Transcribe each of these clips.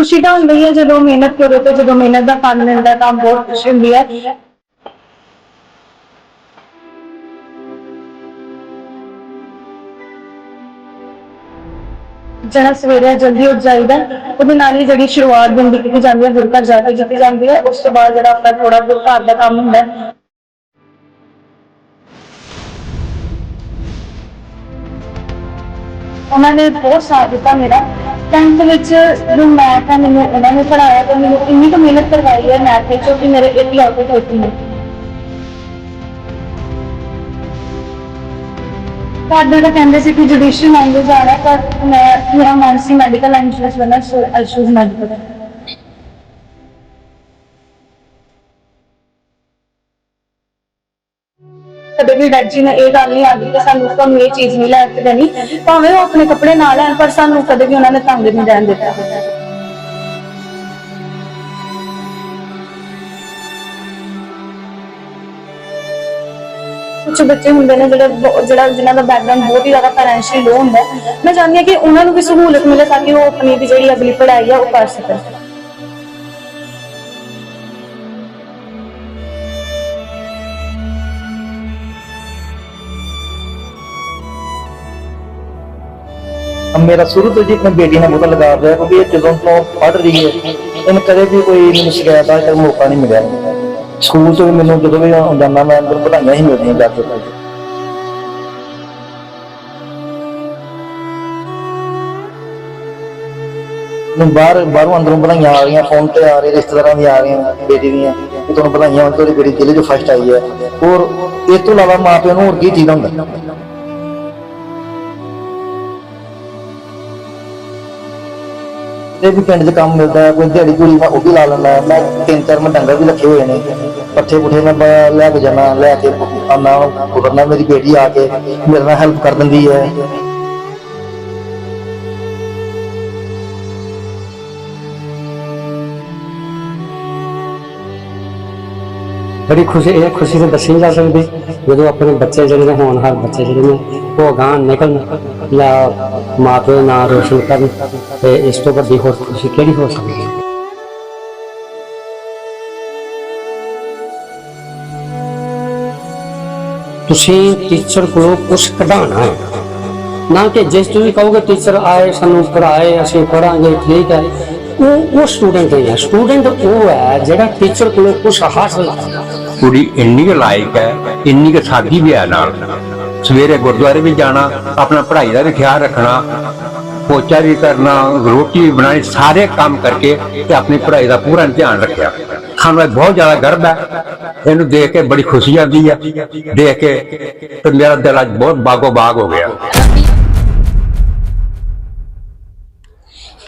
ਖੁਸ਼ੀ ਤਾਂ ਹੁੰਦੀ ਹੈ ਜਦੋਂ ਮਿਹਨਤ ਕਰੋ ਤੇ ਜਦੋਂ ਮਿਹਨਤ ਦਾ ਫਲ ਮਿਲਦਾ ਤਾਂ ਬਹੁਤ ਖੁਸ਼ੀ ਹੁੰਦੀ ਹੈ। ਜਿਹੜਾ ਸਵੇਰੇ ਜਲਦੀ ਉੱਠ ਜਾਈਦਾ, ਉਹਦੇ ਨਾਲ ਹੀ ਜਿਹੜੀ ਸ਼ੁਰੂਆਤ ਦਿਨ ਦੀ ਕੀਤੀ ਜਾਂਦੀ ਹੈ ਗੁਰੂ ਘਰ ਜਾ ਕੇ ਕੀਤੀ ਜਾਂਦੀ ਹੈ, ਉਸ ਤੋਂ ਬਾਅਦ ਜਿਹੜਾ ਆਪਣਾ ਥੋੜਾ ਬਹੁਤ ਘਰ ਦਾ ਕੰਮ ਹੁੰਦਾ ਹੈ। ਉਹਨਾਂ ਨੇ ਬਹੁਤ ਸਾਥ ਦਿੱਤਾ ਮੇਰਾ। 10th ਵਿੱਚ ਜਦੋਂ ਮੈਥ ਹੈ ਮੈਨੂੰ ਉਹਨਾਂ ਨੇ ਪੜਾਇਆ ਤੇ ਮੈਨੂੰ ਇੰਨੀ ਕੁ ਮਿਹਨਤ ਕਰਵਾਈ ਹੈ ਮੈਥ ਵਿੱਚ ਕਿ ਮੇਰੇ ਇੰਨੀ ਹੀ ਹੋਈ ਹੈ ਸਾਡੇ ਤਾਂ ਕਹਿੰਦੇ ਸੀ ਕਿ ਜੁਡੀਸ਼ੀਅਲ ਲਾਈਨ ਵਿੱਚ ਜਾਣਾ ਪਰ ਮੈਂ, ਮੇਰਾ ਮਨ ਸੀ ਮੈਡੀਕਲ ਲਾਈਨ ਵਿੱਚ ਜਾਣਾ ਸੋ ਆਈ ਮੈਡੀਕਲ ਕਦੇ ਵੀ ਡੈਡ ਜੀ ਨੇ ਇਹ ਗੱਲ ਨਹੀਂ ਆਦੀ ਕਿ ਸਾਨੂੰ ਤੁਹਾਨੂੰ ਇਹ ਚੀਜ਼ ਨਹੀਂ ਲੈ ਕੇ ਦੇਣੀ। ਭਾਵੇਂ ਉਹ ਆਪਣੇ ਕੱਪੜੇ ਨਾਲ ਲੈਣ, ਪਰ ਸਾਨੂੰ ਕਦੇ ਵੀ ਉਹਨਾਂ ਨੇ ਤੰਗ ਨਹੀਂ ਰਹਿਣ ਦਿੱਤਾ। ਕੁਝ ਬੱਚੇ ਹੁੰਦੇ ਨੇ ਜਿਹੜੇ ਜਿਹੜਾ ਜਿਨ੍ਹਾਂ ਦਾ ਬੈਕਗ੍ਰਾਉਂਡ ਬਹੁਤ ਹੀ ਜ਼ਿਆਦਾ ਫਾਈਨੈਂਸ਼ੀਅਲ ਲੋ ਹੁੰਦਾ ਮੈਂ ਚਾਹੁੰਦੀ ਹਾਂ ਕਿ ਉਹਨਾਂ ਨੂੰ ਵੀ ਸਹੂਲਤ ਮਿਲੇ ਤਾਂ ਕਿ ਉਹ ਆਪਣੀ ਜਿਹੜੀ ਅਗਲੀ ਪੜ੍ਹਾਈ ਹੈ ਉਹ ਕਰ ਸਕਣ। ਮੇਰਾ ਸ਼ੁਰੂ ਤੋਂ ਜੀ ਆਪਣੀ ਬੇਟੀ ਨਾਲ ਬਹੁਤ ਲਗਾਵ ਰਿਹਾ ਕਿਉਂਕਿ ਇਹ ਜਦੋਂ ਤੋਂ ਪੜ੍ਹ ਰਹੀ ਹੈ, ਇਹਨੂੰ ਕਦੇ ਵੀ ਕੋਈ ਮੈਨੂੰ ਸ਼ਿਕਾਇਤ ਦਾ ਕੋਈ ਮੌਕਾ ਨਹੀਂ ਮਿਲਿਆ। ਸਕੂਲ ਤੋਂ ਮੈਨੂੰ ਜਦੋਂ ਵੀ ਜਾਂਦਾ, ਮੈਂ ਮੈਨੂੰ ਵਧਾਈਆਂ ਹੀ ਮਿਲਦੀਆਂ ਜਾ ਕੇ। ਮੈਨੂੰ ਬਾਹਰ, ਬਾਹਰੋਂ ਅੰਦਰੋਂ ਵਧਾਈਆਂ ਆ ਰਹੀਆਂ ਫੋਨ ਤੇ ਆ ਰਹੇ, ਰਿਸ਼ਤੇਦਾਰਾਂ ਦੀਆਂ ਆ ਰਹੀਆਂ, ਬੇਟੀ ਦੀਆਂ ਕਿ ਤੁਹਾਨੂੰ ਵਧਾਈਆਂ ਹੋਣ ਤੁਹਾਡੀ ਬੇਟੀ ਜ਼ਿਲ੍ਹੇ 'ਚ ਫਸਟ ਆਈ ਹੈ। ਹੋਰ, ਇਸ ਤੋਂ ਇਲਾਵਾ ਮਾਂ ਪਿਓ ਨੂੰ ਹੋਰ ਕੀ ਚਾਹੀਦਾ ਹੁੰਦਾ? ਇਹ ਵੀ ਪਿੰਡ 'ਚ ਕੰਮ ਮਿਲਦਾ ਹੈ, ਕੋਈ ਦਿਹਾੜੀ ਕੁੜੀ ਮੈਂ ਉਹ ਵੀ ਲਾ ਲੈਂਦਾ ਮੈਂ ਤਿੰਨ ਚਾਰ ਮੈਂ ਡੰਗਰ ਵੀ ਰੱਖੇ ਹੋਏ ਨੇ, ਪੱਠੇ ਪੁੱਠੇ ਮੈਂ ਬ- ਲੈ ਕੇ ਜਾਣਾ ਲੈ ਕੇ ਆਉਣਾ ਕੁਦਰਨਾ ਮੇਰੀ ਬੇਟੀ ਆ ਕੇ ਮੇਰੇ ਨਾਲ ਹੈਲਪ ਕਰ ਦਿੰਦੀ ਹੈ। ਬੜੀ ਖੁਸ਼ੀ ਇਹ ਖੁਸ਼ੀ ਤਾਂ ਦੱਸੀ ਨਹੀਂ ਜਾ ਸਕਦੀ ਜਦੋਂ ਆਪਣੇ ਬੱਚੇ ਜਿਹੜੇ ਨੇ ਹੋਣਹਾਰ ਬੱਚੇ ਜਿਹੜੇ ਨੇ ਉਹ ਗਾਂ ਨਿਕਲਣ ਜਾਂ ਮਾਂ ਪਿਓ ਦਾ ਨਾਂ ਰੋਸ਼ਨ ਕਰਨ ਤੇ ਇਸ ਤੋਂ ਵੱਡੀ ਹੋਰ ਖੁਸ਼ੀ ਕਿਹੜੀ ਹੋ ਸਕਦੀ ਹੈ ਤੁਸੀਂ ਟੀਚਰ ਕੋਲੋਂ ਕੁਝ ਕਢਾਉਣਾ ਹੈ ਨਾ ਕਿ ਜਿਸ ਤੁਸੀਂ ਕਹੋਗੇ ਟੀਚਰ ਆਏ ਸਾਨੂੰ ਪੜ੍ਹਾਏ ਅਸੀਂ ਪੜਾਂਗੇ ਠੀਕ ਹੈ ਉਹ ਉਹ ਸਟੂਡੈਂਟ ਨਹੀਂ ਹੈ ਸਟੂਡੈਂਟ ਉਹ ਹੈ ਜਿਹੜਾ ਟੀਚਰ ਕੋਲੋਂ ਕੁਝ ਹਾਸਲ ਕਰਦਾ ਕੁੜੀ ਇੰਨੀ ਕੁ ਲਾਇਕ ਹੈ, ਇੰਨੀ ਕੁ ਸਾਦੀ ਵੀ ਹੈ ਨਾਲ। ਸਵੇਰੇ ਗੁਰਦੁਆਰੇ ਵੀ ਜਾਣਾ, ਆਪਣਾ ਪੜ੍ਹਾਈ ਦਾ ਵੀ ਖਿਆਲ ਰੱਖਣਾ, ਪੋਚਾ ਵੀ ਕਰਨਾ, ਰੋਟੀ ਵੀ ਬਣਾਣੀ ਸਾਰੇ ਕੰਮ ਕਰਕੇ ਤੇ ਆਪਣੀ ਪੜ੍ਹਾਈ ਦਾ ਪੂਰਾ ਧਿਆਨ ਰੱਖਿਆ। ਸਾਨੂੰ ਇਹ ਬਹੁਤ ਜ਼ਿਆਦਾ ਗਰਵ ਹੈ। ਇਹਨੂੰ ਦੇਖ ਕੇ ਬੜੀ ਖੁਸ਼ੀ ਆਉਂਦੀ ਹੈ। ਦੇਖ ਕੇ ਤੇ ਮੇਰਾ ਦਿਲ ਅੱਜ ਬਹੁਤ ਬਾਗੋ ਬਾਗ ਹੋ ਗਿਆ।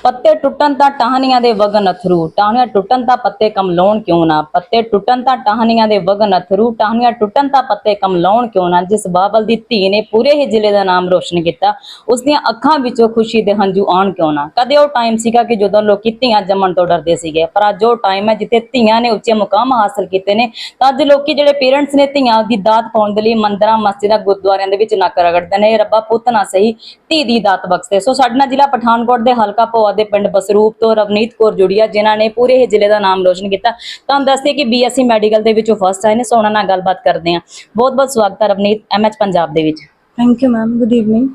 ਪੱਤੇ ਟੁੱਟਣ ਤਾਂ ਟਾਹਣੀਆਂ ਦੇ ਵਗਨ ਅਥਰੂ। ਟਾਹਣੀਆਂ ਟੁੱਟਣ ਤਾਂ ਪੱਤੇ ਕਮਲਾਉਣ ਕਿਉਂ ਨਾ? ਪੱਤੇ ਟੁੱਟਣ ਤਾਂ ਟਾਹਣੀਆਂ ਦੇ ਵਗਨ ਅਥਰੂ। ਟਾਹਣੀਆਂ ਟੁੱਟਣ ਤਾਂ ਪੱਤੇ ਕਮਲਾਉਣ ਕਿਉਂ ਨਾ? ਜਿਸ ਬਾਬਲ ਦੀ ਧੀ ਨੇ ਪੂਰੇ ਹੀ ਜ਼ਿਲ੍ਹੇ ਦਾ ਨਾਮ ਰੋਸ਼ਨ ਕੀਤਾ, ਉਸ ਦੀਆਂ ਅੱਖਾਂ ਵਿੱਚੋਂ ਖੁਸ਼ੀ ਦੇ ਹੰਝੂ ਆਉਣ ਕਿਉਂ ਨਾ? ਕਦੇ ਉਹ ਟਾਈਮ ਸੀਗਾ ਕਿ ਜਦੋਂ ਲੋਕੀ ਧੀਆਂ ਜੰਮਣ ਤੋਂ ਡਰਦੇ ਸੀਗੇ, ਪਰ ਅੱਜ ਉਹ ਟਾਈਮ ਹੈ ਜਿੱਥੇ ਧੀਆਂ ਨੇ ਉੱਚੇ ਮੁਕਾਮ ਹਾਸਲ ਕੀਤੇ ਨੇ, ਤਾਂ ਅੱਜ ਲੋਕੀ ਜਿਹੜੇ ਪੇਰੈਂਟਸ ਨੇ ਧੀਆਂ ਦੀ ਦਾਤ ਪਾਉਣ ਦੇ ਲਈ ਮੰਦਰਾਂ, ਮਸਜਿਦਾਂ, ਗੁਰਦੁਆਰਿਆਂ ਦੇ ਵਿੱਚ ਨੱਕ ਰਗੜਦੇ ਨੇ, ਰੱਬਾ ਪੁੱਤ ਨਾ ਸਹੀ ਧੀ ਦੀ ਦਾਤ ਬਖਸ਼ਦੇ। ਸੋ ਸਾਡੇ ਨਾਲ ਜ਼ਿਲ੍ਹਾ ਪਠਾਨਕੋਟ ਦੇ ਹਲਕਾ ਭੋਆ ਦੇ ਪਿੰਡ ਬਸਰੂਪ ਤੋਂ ਰਵਨੀਤ ਕੌਰ ਜੁੜੀਆ ਜਿਨ੍ਹਾਂ ਨੇ ਪੂਰੇ ਹੀ ਜ਼ਿਲ੍ਹੇ ਦਾ ਨਾਮ ਰੋਸ਼ਨ ਕੀਤਾ। ਤੁਹਾਨੂੰ ਦੱਸਦੇ ਕਿ ਬੀਐਸਸੀ ਮੈਡੀਕਲ ਦੇ ਵਿੱਚੋਂ ਫਸਟ ਆਏ ਨੇ ਸੋ ਉਹਨਾਂ ਨਾਲ ਗੱਲਬਾਤ ਕਰਦੇ ਹਾਂ। ਬਹੁਤ ਬਹੁਤ ਸਵਾਗਤ ਹੈ ਰਵਨੀਤ ਐਮਐਚ ਪੰਜਾਬ ਦੇ ਵਿੱਚ। Thank you ma'am good evening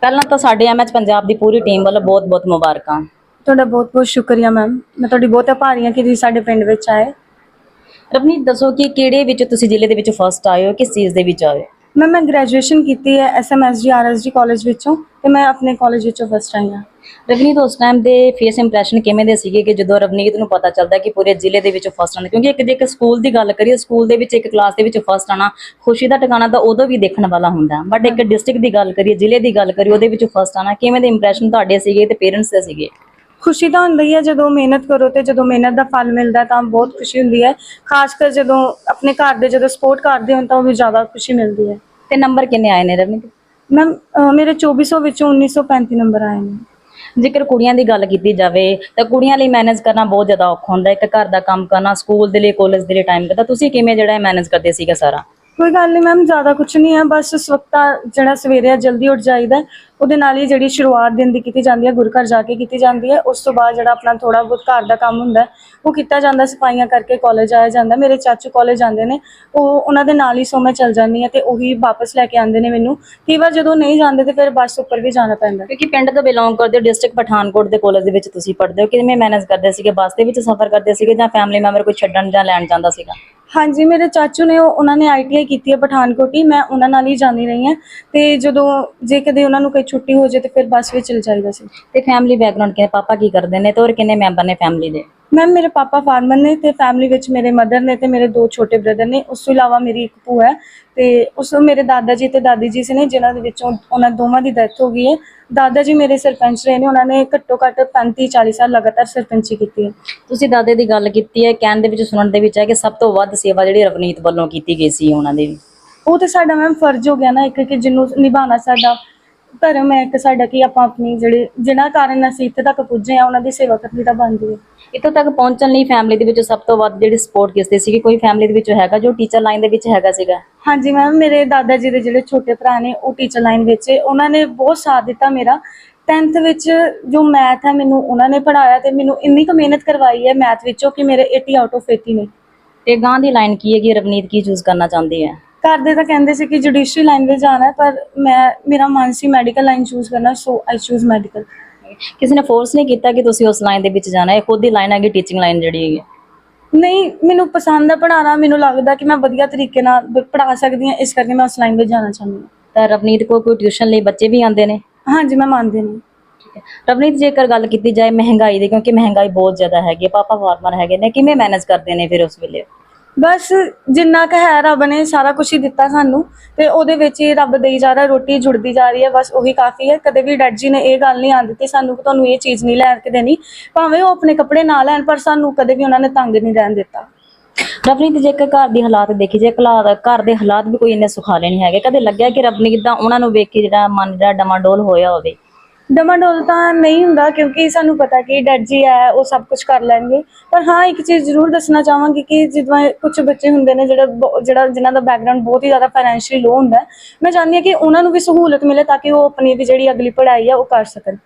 ਪਹਿਲਾਂ ਤਾਂ ਸਾਡੇ ਐਮਐਚ ਪੰਜਾਬ ਦੀ ਪੂਰੀ ਟੀਮ ਵੱਲੋਂ ਬਹੁਤ ਬਹੁਤ ਮੁਬਾਰਕਾਂ। ਤੁਹਾਡਾ ਬਹੁਤ ਬਹੁਤ ਸ਼ੁਕਰੀਆ ਮੈਮ ਮੈਂ ਤੁਹਾਡੀ ਬਹੁਤ ਆਭਾਰੀ ਹਾਂ ਕਿ ਤੁਸੀਂ ਸਾਡੇ ਪਿੰਡ ਵਿੱਚ ਆਏ। ਰਵਨੀਤ ਦੱਸੋ ਕਿ ਕਿਹੜੇ ਵਿੱਚ ਤੁਸੀਂ ਜ਼ਿਲ੍ਹੇ ਦੇ ਵਿੱਚ ਫਸਟ ਆਏ ਹੋ ਕਿਸ ਚੀਜ਼ ਦੇ ਵਿੱਚ ਆਏ ਹੋ? ਮੈਮ ਮੈਂ ਗ੍ਰੈਜੂਏਸ਼ਨ ਕੀਤੀ ਹੈ ਐਸਐਮਐਸਜੀ ਆਰਐਸਜੀ ਕਾਲਜ ਵਿੱਚੋਂ ਤੇ ਮੈਂ ਆਪਣੇ ਕਾਲਜ ਵਿੱਚੋਂ ਫਸਟ ਆਈ ਹਾਂ। ਰਵਨੀਤ ਉਸ ਟਾਈਮ ਦੇ ਫੇਸ ਇੰਪ੍ਰੈਸ਼ਨ ਕਿਵੇਂ ਦੇ ਸੀਗੇ ਕਿ ਜਦੋਂ ਰਵਨੀਤ ਨੂੰ ਪਤਾ ਚੱਲਦਾ ਕਿ ਪੂਰੇ ਜ਼ਿਲ੍ਹੇ ਦੇ ਵਿੱਚ ਫਸਟ ਆਣਾ ਕਿਉਂਕਿ ਇੱਕ ਜੇ ਇੱਕ ਸਕੂਲ ਦੀ ਗੱਲ ਕਰੀਏ ਸਕੂਲ ਦੇ ਵਿੱਚ ਇੱਕ ਕਲਾਸ ਦੇ ਵਿੱਚ ਫਸਟ ਆਣਾ ਖੁਸ਼ੀ ਦਾ ਟਿਕਾਣਾ ਤਾਂ ਉਦੋਂ ਵੀ ਦੇਖਣ ਵਾਲਾ ਹੁੰਦਾ। ਬਟ ਇੱਕ ਡਿਸਟ੍ਰਿਕਟ ਦੀ ਗੱਲ ਕਰੀਏ, ਜ਼ਿਲ੍ਹੇ ਦੀ ਗੱਲ ਕਰੀਏ, ਉਹਦੇ ਵਿੱਚ ਫਸਟ ਆਣਾ ਕਿਵੇਂ ਦੇ ਇੰਪ੍ਰੈਸ਼ਨ ਤੁਹਾਡੇ ਸੀਗੇ ਤੇ ਪੇਰੈਂਟਸ ਦੇ ਸੀਗੇ? ਖੁਸ਼ੀ ਤਾਂ ਹੁੰਦੀ ਹੈ ਜਦੋਂ ਮਿਹਨਤ ਕਰੋ ਤੇ ਜਦੋਂ ਮਿਹਨਤ ਦਾ ਫਲ ਮਿਲਦਾ ਤਾਂ ਬਹੁਤ ਖੁਸ਼ੀ ਹੁੰਦੀ ਹੈ। ਖਾਸ ਕਰ ਜਦੋਂ ਆਪਣੇ ਘਰ ਦੇ ਜਦੋਂ ਸਪੋਰਟ ਕਰਦੇ ਹੋਣ ਤਾਂ ਉਹ ਵੀ ਜ਼ਿਆਦਾ ਖੁਸ਼ੀ ਮਿਲਦੀ ਹੈ। ਤੇ ਨੰਬਰ ਕਿੰਨੇ ਆਏ ਨੇ ਰਵਨੀਤ ਮੈਮ ਮੇਰੇ 2400 ਵਿੱਚੋਂ 1935 ਨੰਬਰ ਆਏ ਨੇ। ਜੇਕਰ ਕੁੜੀਆਂ ਦੀ ਗੱਲ ਕੀਤੀ ਜਾਵੇ ਤਾਂ ਕੁੜੀਆਂ ਲਈ ਮੈਨੇਜ ਕਰਨਾ ਬਹੁਤ ਜ਼ਿਆਦਾ ਔਖਾ ਹੁੰਦਾ ਇੱਕ ਘਰ ਦਾ ਕੰਮ ਕਰਨਾ ਸਕੂਲ ਦੇ ਲਈ ਕਾਲਜ ਦੇ ਲਈ ਟਾਈਮ ਕਰਦਾ ਤੁਸੀਂ ਕਿਵੇਂ ਜਿਹੜਾ ਮੈਨੇਜ ਕਰਦੇ ਸੀਗਾ ਸਾਰਾ? ਕੋਈ ਗੱਲ ਨਹੀਂ ਮੈਮ ਜ਼ਿਆਦਾ ਕੁਝ ਨਹੀਂ ਹੈ ਬਸ ਸਵਖਤਾ ਜਿਹੜਾ ਸਵੇਰੇ ਆ ਜਲਦੀ ਉੱਠ ਜਾਈਦਾ ਹੈ। ਉਹਦੇ ਨਾਲ ਹੀ ਜਿਹੜੀ ਸ਼ੁਰੂਆਤ ਦਿਨ ਦੀ ਕੀਤੀ ਜਾਂਦੀ ਹੈ ਗੁਰੂ ਘਰ ਜਾ ਕੇ ਕੀਤੀ ਜਾਂਦੀ ਹੈ। ਉਸ ਤੋਂ ਬਾਅਦ ਜਿਹੜਾ ਆਪਣਾ ਥੋੜਾ ਬਹੁਤ ਘਰ ਦਾ ਕੰਮ ਹੁੰਦਾ ਹੈ, ਉਹ ਕੀਤਾ ਜਾਂਦਾ ਸਫਾਈਆਂ ਕਰਕੇ ਕਾਲਜ ਆਇਆ ਜਾਂਦਾ। ਮੇਰੇ ਚਾਚੂ ਕਾਲਜ ਜਾਂਦੇ ਨੇ ਉਹ ਉਹਨਾਂ ਦੇ ਨਾਲ ਹੀ ਸੋ ਮੈਂ ਚੱਲ ਜਾਂਦੀ ਹਾਂ ਤੇ ਉਹੀ ਵਾਪਸ ਲੈ ਕੇ ਆਉਂਦੇ ਨੇ ਮੈਨੂੰ। ਕਈ ਵਾਰ ਜਦੋਂ ਨਹੀਂ ਜਾਂਦੇ ਤੇ ਫਿਰ ਬੱਸ ਉੱਪਰ ਵੀ ਜਾਣਾ ਪੈਂਦਾ ਕਿਉਂਕਿ ਪਿੰਡ ਤੋਂ ਬਿਲੋਂਗ ਕਰਦੇ ਹੋ ਡਿਸਟ੍ਰਿਕਟ ਪਠਾਨਕੋਟ ਦੇ ਕਾਲਜ ਦੇ ਵਿੱਚ ਤੁਸੀਂ ਪੜ੍ਹਦੇ ਹੋ ਕਿਵੇਂ ਮੈਨੇਜ ਕਰਦੇ ਸੀਗੇ? ਬੱਸ ਦੇ ਵਿੱਚ ਸਫ਼ਰ ਕਰਦੇ ਸੀਗੇ ਜਾਂ ਫੈਮਿਲੀ ਮੈਂਬਰ ਕੋਈ ਛੱਡਣ ਜਾਂ ਲੈਣ ਜਾਂਦਾ ਸੀਗਾ? ਹਾਂਜੀ, ਮੇਰੇ ਚਾਚੂ ਨੇ ਉਹ ਉਹਨਾਂ ਨੇ ਆਈਟੀਆਈ ਕੀਤੀ ਹੈ ਪਠਾਨਕੋਟ ਹੀ। ਮੈਂ ਉਹਨਾਂ ਨਾਲ ਹੀ ਜਾਂਦੀ ਰਹੀ ਹਾਂ। ਤੇ ਜਦੋਂ ਜੇ ਕਦੇ ਉਹਨਾਂ ਨੂੰ ਕੋਈ ਛੁੱਟੀ ਹੋ ਜਾਏ ਤੇ ਫਿਰ ਬੱਸ ਵਿੱਚ ਚਲ ਜਾਈਦਾ ਸੀ। ਤੇ ਫੈਮਿਲੀ ਬੈਕਗ੍ਰਾਉਂਡ ਕਿਵੇਂ? ਪਾਪਾ ਕੀ ਕਰਦੇ ਨੇ ਤੇ ਹੋਰ ਕਿੰਨੇ ਮੈਂਬਰ ਨੇ ਫੈਮਿਲੀ ਦੇ? ਮੈਮ ਮੇਰੇ ਪਾਪਾ ਫਾਰਮਰ ਨੇ ਤੇ ਫੈਮਿਲੀ ਵਿੱਚ ਮੇਰੇ ਮਦਰ ਨੇ ਤੇ ਮੇਰੇ ਦੋ ਛੋਟੇ ਬ੍ਰਦਰ ਨੇ। ਉਸ ਤੋਂ ਇਲਾਵਾ ਮੇਰੀ ਇੱਕ ਭੂਆ ਹੈ ਤੇ ਉਸ ਤੋਂ ਮੇਰੇ ਦਾਦਾ ਜੀ ਤੇ ਦਾਦੀ ਜੀ ਸੀ ਨੇ ਜਿਨ੍ਹਾਂ ਦੇ ਵਿੱਚੋਂ ਉਹਨਾਂ ਦੋਵਾਂ ਦੀ ਡੈਥ ਹੋ ਗਈ ਹੈ। ਦਾਦਾ ਜੀ ਮੇਰੇ ਸਰਪੰਚ ਰਹੇ ਨੇ ਉਹਨਾਂ ਨੇ ਘੱਟੋ ਘੱਟ 35 40 ਸਾਲ ਲਗਾਤਾਰ ਸਰਪੰਚੀ ਕੀਤੀ ਹੈ। ਤੁਸੀਂ ਦਾਦੇ ਦੀ ਗੱਲ ਕੀਤੀ ਹੈ ਕਹਿਣ ਦੇ ਵਿੱਚ ਸੁਣਨ ਦੇ ਵਿੱਚ ਹੈ ਕਿ ਸਭ ਤੋਂ ਵੱਧ ਸੇਵਾ ਜਿਹੜੀ ਰਵਨੀਤ ਵੱਲੋਂ ਕੀਤੀ ਗਈ ਸੀ ਉਹਨਾਂ ਦੀ। ਉਹ ਤੇ ਸਾਡਾ ਮੈਮ ਫਰਜ਼ ਹੋ ਗਿਆ ਨਾ ਇੱਕ ਕਿ ਜਿਹਨੂੰ ਨਿਭਾਉਣਾ ਸਾਡਾ। ਧਰਮ ਹੈ ਇੱਕ ਸਾਡਾ ਕਿ ਆਪਾਂ ਆਪਣੀ ਜਿਹੜੇ ਜਿਨ੍ਹਾਂ ਕਾਰਨ ਅਸੀਂ ਇੱਥੇ ਤੱਕ ਪੁੱਜੇ ਆ ਉਹਨਾਂ ਦੀ ਸੇਵਾ ਕਰਨੀ ਤਾਂ ਬਣਦੀ ਹੈ। ਇੱਥੋਂ ਤੱਕ ਪਹੁੰਚਣ ਲਈ ਫੈਮਿਲੀ ਦੇ ਵਿੱਚ ਸਭ ਤੋਂ ਵੱਧ ਜਿਹੜੀ ਸਪੋਰਟ ਕੀਤੀ ਸੀਗੀ? ਕੋਈ ਫੈਮਿਲੀ ਦੇ ਵਿੱਚ ਹੈਗਾ ਜੋ ਟੀਚਰ ਲਾਈਨ ਦੇ ਵਿੱਚ ਹੈਗਾ ਸੀਗਾ? ਹਾਂਜੀ ਮੈਮ ਮੇਰੇ ਦਾਦਾ ਜੀ ਦੇ ਜਿਹੜੇ ਛੋਟੇ ਭਰਾ ਨੇ ਉਹ ਟੀਚਰ ਲਾਈਨ ਵਿੱਚ ਹੈ। ਉਹਨਾਂ ਨੇ ਬਹੁਤ ਸਾਥ ਦਿੱਤਾ ਮੇਰਾ। 10th ਵਿੱਚ ਜੋ ਮੈਥ ਹੈ ਮੈਨੂੰ ਉਹਨਾਂ ਨੇ ਪੜਾਇਆ ਤੇ ਮੈਨੂੰ ਇੰਨੀ ਕੁ ਮਿਹਨਤ ਕਰਵਾਈ ਹੈ ਮੈਥ ਵਿੱਚੋਂ ਕਿ ਮੇਰੇ 80 ਆਊਟ ਆਫ 80 ਨੇ। ਤੇ ਗਾਂ ਦੀ ਲਾਈਨ ਕੀ ਹੈਗੀ? ਰਵਨੀਤ ਕੀ ਚੂਜ਼ ਕਰਨਾ ਚਾਹੁੰਦੀ ਹੈ? ਘਰ ਦੇ ਤਾਂ ਕਹਿੰਦੇ ਸੀ ਕਿ ਜੁਡੀਸ਼ਰੀ ਲਾਈਨ ਵਿੱਚ ਜਾਣਾ ਹੈ, ਪਰ ਮੈਂ ਮੇਰਾ ਮਨ ਸੀ ਮੈਡੀਕਲ ਲਾਈਨ ਚੂਜ਼ ਕਰਨਾ ਸੋ ਆਈ ਚੂਜ਼ ਮੈਡੀਕਲ ਕਿਸੇ ਨੇ ਫੋਰਸ ਨਹੀਂ ਕੀਤਾ ਕਿ ਤੁਸੀਂ ਉਸ ਲਾਈਨ ਦੇ ਵਿੱਚ ਜਾਣਾ ਹੈ? ਖੁਦ ਦੀ ਲਾਈਨ ਹੈਗੀ ਟੀਚਿੰਗ ਲਾਈਨ ਜਿਹੜੀ ਹੈਗੀ ਹੈ। ਨਹੀਂ ਮੈਨੂੰ ਪਸੰਦ ਹੈ ਪੜਾਉਣਾ ਮੈਨੂੰ ਲੱਗਦਾ ਕਿ ਮੈਂ ਵਧੀਆ ਤਰੀਕੇ ਨਾਲ ਪੜਾ ਸਕਦੀ ਹਾਂ ਇਸ ਕਰਕੇ ਮੈਂ ਉਸ ਲਾਈਨ ਵਿੱਚ ਜਾਣਾ ਚਾਹੁੰਦੀ ਹਾਂ। ਤਾਂ ਰਵਨੀਤ ਕੋਲ ਕੋਈ ਟਿਊਸ਼ਨ ਲਈ ਬੱਚੇ ਵੀ ਆਉਂਦੇ ਨੇ? ਹਾਂਜੀ ਮੈਂ ਮੰਨਦੀ ਹਾਂ। ਰਵਨੀਤ ਜੇਕਰ ਗੱਲ ਕੀਤੀ ਜਾਏ ਮਹਿੰਗਾਈ ਦੀ ਕਿਉਂਕਿ ਮਹਿੰਗਾਈ ਬਹੁਤ ਜ਼ਿਆਦਾ ਹੈਗੀ ਹੈ ਪਾਪਾ ਫਾਰਮਰ ਹੈਗੇ ਨੇ ਕਿਵੇਂ ਮੈਨੇਜ ਕਰਦੇ ਨੇ ਫਿਰ ਉਸ ਵੇਲੇ? ਬਸ ਜਿੰਨਾ ਕੁ ਹੈ ਰੱਬ ਨੇ ਸਾਰਾ ਕੁਝ ਹੀ ਦਿੱਤਾ ਸਾਨੂੰ ਤੇ ਉਹਦੇ ਵਿੱਚ ਹੀ ਰੱਬ ਦੇਈ ਜਾ ਰਿਹਾ, ਰੋਟੀ ਜੁੜਦੀ ਜਾ ਰਹੀ ਹੈ, ਬਸ ਉਹੀ ਕਾਫੀ ਹੈ। ਕਦੇ ਵੀ ਡੈਡ ਜੀ ਨੇ ਇਹ ਗੱਲ ਨਹੀਂ ਆਂਦੀ ਦਿੱਤੀ ਸਾਨੂੰ ਕਿ ਤੁਹਾਨੂੰ ਇਹ ਚੀਜ਼ ਨਹੀਂ ਲੈਣ ਕੇ ਦੇਣੀ, ਭਾਵੇਂ ਉਹ ਆਪਣੇ ਕੱਪੜੇ ਨਾ ਲੈਣ, ਪਰ ਸਾਨੂੰ ਕਦੇ ਵੀ ਉਹਨਾਂ ਨੇ ਤੰਗ ਨਹੀਂ ਰਹਿਣ ਦਿੱਤਾ। ਰਵਨੀਤ ਜੇਕਰ ਘਰ ਦੀ ਹਾਲਾਤ ਦੇਖੀ, ਜੇ ਘਰ ਘਰ ਦੇ ਹਾਲਾਤ ਵੀ ਕੋਈ ਇੰਨੇ ਸੁਖਾਲੇ ਨਹੀਂ ਹੈਗੇ, ਕਦੇ ਲੱਗਿਆ ਕਿ ਰਵਨੀਤ ਦਾ ਉਹਨਾਂ ਨੂੰ ਵੇਖ ਕੇ ਜਿਹੜਾ ਮਨ ਜਿਹੜਾ ਡਮਾਡੋਲ ਹੋਇਆ ਹੋਵੇ? ਡਮਾਡੋਲ ਤਾਂ ਨਹੀਂ ਹੁੰਦਾ ਕਿਉਂਕਿ ਸਾਨੂੰ ਪਤਾ ਕਿ ਡੈਡ ਜੀ ਹੈ, ਉਹ ਸਭ ਕੁਝ ਕਰ ਲੈਣਗੇ। ਪਰ ਹਾਂ, ਇੱਕ ਚੀਜ਼ ਜ਼ਰੂਰ ਦੱਸਣਾ ਚਾਹਾਂਗੀ ਕਿ ਜਿੱਦਾਂ ਕੁਝ ਬੱਚੇ ਹੁੰਦੇ ਨੇ ਜਿਹੜਾ ਬਹੁ- ਜਿਹੜਾ ਜਿਨ੍ਹਾਂ ਦਾ ਬੈਕਗ੍ਰਾਉਂਡ ਬਹੁਤ ਹੀ ਜ਼ਿਆਦਾ ਫਾਈਨੈਂਸ਼ੀਅਲੀ ਲੋ ਹੁੰਦਾ ਮੈਂ ਚਾਹੁੰਦੀ ਹਾਂ ਕਿ ਉਹਨਾਂ ਨੂੰ ਵੀ ਸਹੂਲਤ ਮਿਲੇ ਤਾਂ ਕਿ ਉਹ ਆਪਣੀ ਦੀ ਜਿਹੜੀ ਅਗਲੀ ਪੜ੍ਹਾਈ ਆ, ਉਹ ਕਰ ਸਕਣ।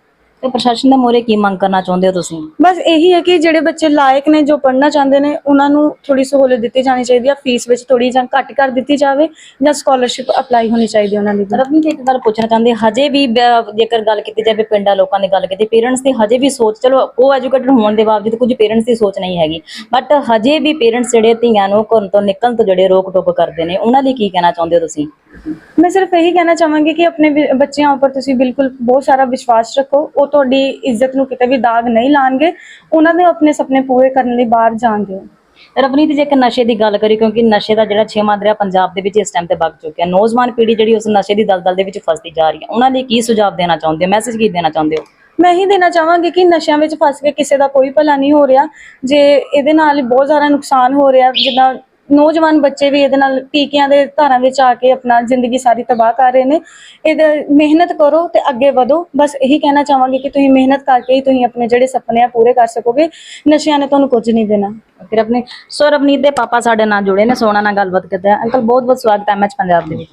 ਤੇ ਪ੍ਰਸ਼ਾਸਨ ਦੇ ਮੋਰੇ ਕੀ ਮੰਗ ਕਰਨਾ ਚਾਹੁੰਦੇ ਹੋ ਤੁਸੀਂ ਬਸ ਇਹੀ ਹੈ ਕਿ ਜਿਹੜੇ ਬੱਚੇ ਲਾਇਕ ਨੇ ਜੋ ਪੜ੍ਹਨਾ ਚਾਹੁੰਦੇ ਨੇ ਉਹਨਾਂ ਨੂੰ ਥੋੜੀ ਸਹੂਲਤ ਦਿੱਤੀ ਜਾਣੀ ਚਾਹੀਦੀ ਹੈ ਫੀਸ ਵਿੱਚ ਥੋੜੀ ਜਾਂ ਘੱਟ ਕਰ ਦਿੱਤੀ ਜਾਵੇ ਜਾਂ ਸਕਾਲਰਸ਼ਿਪ ਅਪਲਾਈ ਹੋਣੀ ਚਾਹੀਦੀ ਉਹਨਾਂ ਦੀ ਵੀ। ਰਵਨੀਤ ਇੱਕ ਗੱਲ ਪੁੱਛਣਾ ਚਾਹੁੰਦੇ ਹਜੇ ਵੀ ਬ- ਜੇਕਰ ਗੱਲ ਕੀਤੀ ਜਾਵੇ ਪਿੰਡਾਂ ਲੋਕਾਂ ਦੀ ਗੱਲ ਕੀਤੀ ਪੇਰੈਂਟਸ ਦੀ ਹਜੇ ਵੀ ਸੋਚ ਚਲੋ ਉਹ ਐਜੂਕੇਟਡ ਹੋਣ ਦੇ ਬਾਵਜੂਦ ਕੁਝ ਪੇਰੈਂਟਸ ਦੀ ਸੋਚ ਨਹੀਂ ਹੈਗੀ ਬਟ ਹਜੇ ਵੀ ਪੇਰੈਂਟਸ ਜਿਹੜੇ ਧੀਆਂ ਨੂੰ ਘਰ ਤੋਂ ਨਿਕਲਣ ਤੋਂ ਜਿਹੜੇ ਰੋਕ ਟੋਕ ਕਰਦੇ ਨੇ ਉਹਨਾਂ ਲਈ ਕੀ ਕਹਿਣਾ ਚਾਹੁੰਦੇ ਹੋ ਤੁਸੀਂ ਮੈਂ ਸਿਰਫ ਇਹੀ ਕਹਿਣਾ ਚਾਹਾਂਗੀ ਕਿ ਆਪਣੇ ਵਿ- ਬੱਚਿਆਂ ਉੱਪਰ ਤੁਸੀਂ ਬਿਲਕੁਲ ਬਹੁਤ ਸਾਰਾ ਵਿਸ਼ਵਾਸ ਰੱਖੋ ਉਹ ਤੁਹਾਡੀ ਇੱਜ਼ਤ ਨੂੰ ਕਿਤੇ ਵੀ ਦਾਗ ਨਹੀਂ ਲਾਣਗੇ ਉਹਨਾਂ ਦੇ ਆਪਣੇ ਸੁਪਨੇ ਪੂਰੇ ਕਰਨ ਲਈ ਬਾਹਰ ਜਾਣ ਦਿਓ। ਰਵਨੀਤ ਜੇਕਰ ਨਸ਼ੇ ਦੀ ਗੱਲ ਕਰੀ ਕਿਉਂਕਿ ਨਸ਼ੇ ਦਾ ਜਿਹੜਾ ਛੇਵਾਂ ਦਰਿਆ ਪੰਜਾਬ ਦੇ ਵਿੱਚ ਇਸ ਟਾਈਮ ਤੇ ਵਗ ਚੁੱਕਿਆ ਨੌਜਵਾਨ ਪੀੜ੍ਹੀ ਜਿਹੜੀ ਉਸ ਨਸ਼ੇ ਦੀ ਦਲਦਲ ਦੇ ਵਿੱਚ ਫਸਦੀ ਜਾ ਰਹੀ ਹੈ ਉਹਨਾਂ ਲਈ ਕੀ ਸੁਝਾਅ ਦੇਣਾ ਚਾਹੁੰਦੇ ਹੋ? ਮੈਸੇਜ ਕੀ ਦੇਣਾ ਚਾਹੁੰਦੇ ਹੋ? ਮੈਂ ਹੀ ਦੇਣਾ ਚਾਹਾਂਗੀ ਕਿ ਨਸ਼ਿਆਂ ਵਿੱਚ ਫਸ ਕੇ ਕਿਸੇ ਦਾ ਕੋਈ ਭਲਾ ਨਹੀਂ ਹੋ ਰਿਹਾ ਜੇ ਇਹਦੇ ਨਾਲ ਬਹੁਤ ਜ਼ਿਆਦਾ ਨੁਕਸਾਨ ਹੋ ਰਿਹਾ ਜਿੱਦਾਂ ਨੌਜਵਾਨ ਬੱਚੇ ਵੀ ਇਹਦੇ ਨਾਲ ਟੀਕਿਆਂ ਦੇ ਧਾਰਾਂ ਵਿੱਚ ਆ ਕੇ ਆਪਣਾ ਜ਼ਿੰਦਗੀ ਸਾਰੀ ਤਬਾਹ ਕਰ ਰਹੇ ਨੇ। ਇਹਦੇ ਮਿਹਨਤ ਕਰੋ ਤੇ ਅੱਗੇ ਵਧੋ। ਬਸ ਇਹੀ ਕਹਿਣਾ ਚਾਹਾਂਗੀ ਕਿ ਤੁਸੀਂ ਮਿਹਨਤ ਕਰਕੇ ਹੀ ਤੁਸੀਂ ਆਪਣੇ ਜਿਹੜੇ ਸੁਪਨੇ ਆ ਪੂਰੇ ਕਰ ਸਕੋਗੇ। ਨਸ਼ਿਆਂ ਨੇ ਤੁਹਾਨੂੰ ਕੁਝ ਨਹੀਂ ਦੇਣਾ। ਫਿਰ ਆਪਣੇ ਸੋ ਰਵਨੀਤ ਦੇ ਪਾਪਾ ਸਾਡੇ ਨਾਲ ਜੁੜੇ ਨੇ ਸੋਨਾ ਨਾਲ ਗੱਲਬਾਤ ਕਰਦੇ ਆ। ਅੰਕਲ ਬਹੁਤ ਬਹੁਤ ਸਵਾਗਤ ਹੈ ਐਮਐਚ ਪੰਜਾਬ ਦੇ ਵਿੱਚ।